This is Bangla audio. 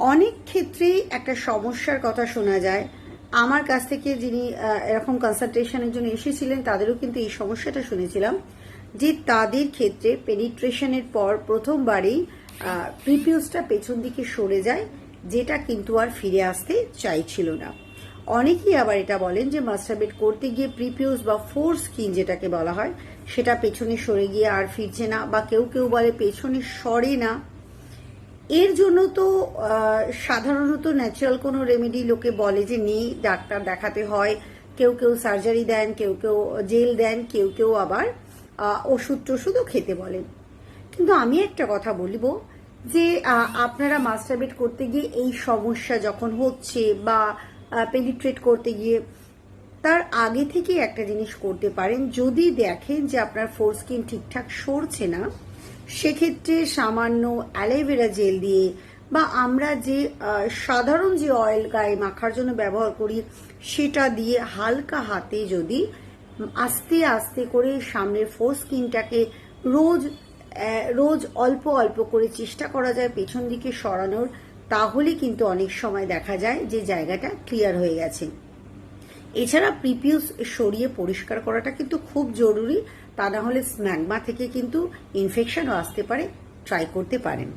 অনেক ক্ষেত্রেই একটা সমস্যার কথা শোনা যায়। আমার কাছ থেকে যিনি এরকম কনসালটেশনের জন্য এসেছিলেন, তাদেরও কিন্তু এই সমস্যাটা শুনেছিলাম যে তাদের ক্ষেত্রে পেনিট্রেশনের পর প্রথমবারেই প্রিপিউসটা পেছন দিকে সরে যায়, যেটা কিন্তু আর ফিরে আসতে চাইছিল না। অনেকেই আবার এটা বলেন যে মাস্টারবেট করতে গিয়ে প্রিপিউস বা ফোর স্কিন যেটাকে বলা হয়, সেটা পেছনে সরে গিয়ে আর ফিরছে না বা কেউ কেউ বলে পেছনে সরে না। এর জন্য তো সাধারণত ন্যাচারাল কোনো রেমেডি লোকে বলে যে নেই ডাক্তার দেখাতে হয়। কেউ কেউ সার্জারি দেন, কেউ কেউ জেল দেন, কেউ কেউ আবার ওষুধ টষুধও খেতে বলেন। কিন্তু আমি একটা কথা বলব যে আপনারা মাস্টারবেট করতে গিয়ে এই সমস্যা যখন হচ্ছে বা পেনিট্রেট করতে গিয়ে, তার আগে থেকে একটা জিনিস করতে পারেন। যদি দেখেন যে আপনার ফোর স্কিন ঠিকঠাক সরছে না সেক্ষেত্রে সামান্য অ্যালোভেরা জেল দিয়ে বা আমরা যে সাধারণ যে অয়েল গায়ে মাখার জন্য ব্যবহার করি, সেটা দিয়ে হালকা হাতে যদি আস্তে আস্তে করে সামনের ফোর স্কিনটাকে রোজ রোজ অল্প অল্প করে চেষ্টা করা যায় পেছন দিকে সরানোর, তাহলে কিন্তু অনেক সময় দেখা যায় যে জায়গাটা ক্লিয়ার হয়ে গেছে। এছাড়া প্রিপিউস সরিয়ে পরিষ্কার করাটা কিন্তু খুব জরুরি, তা না হলে স্ম্যাগমা থেকে কিন্তু ইনফেকশনও আসতে পারে ট্রাই করতে পারেন।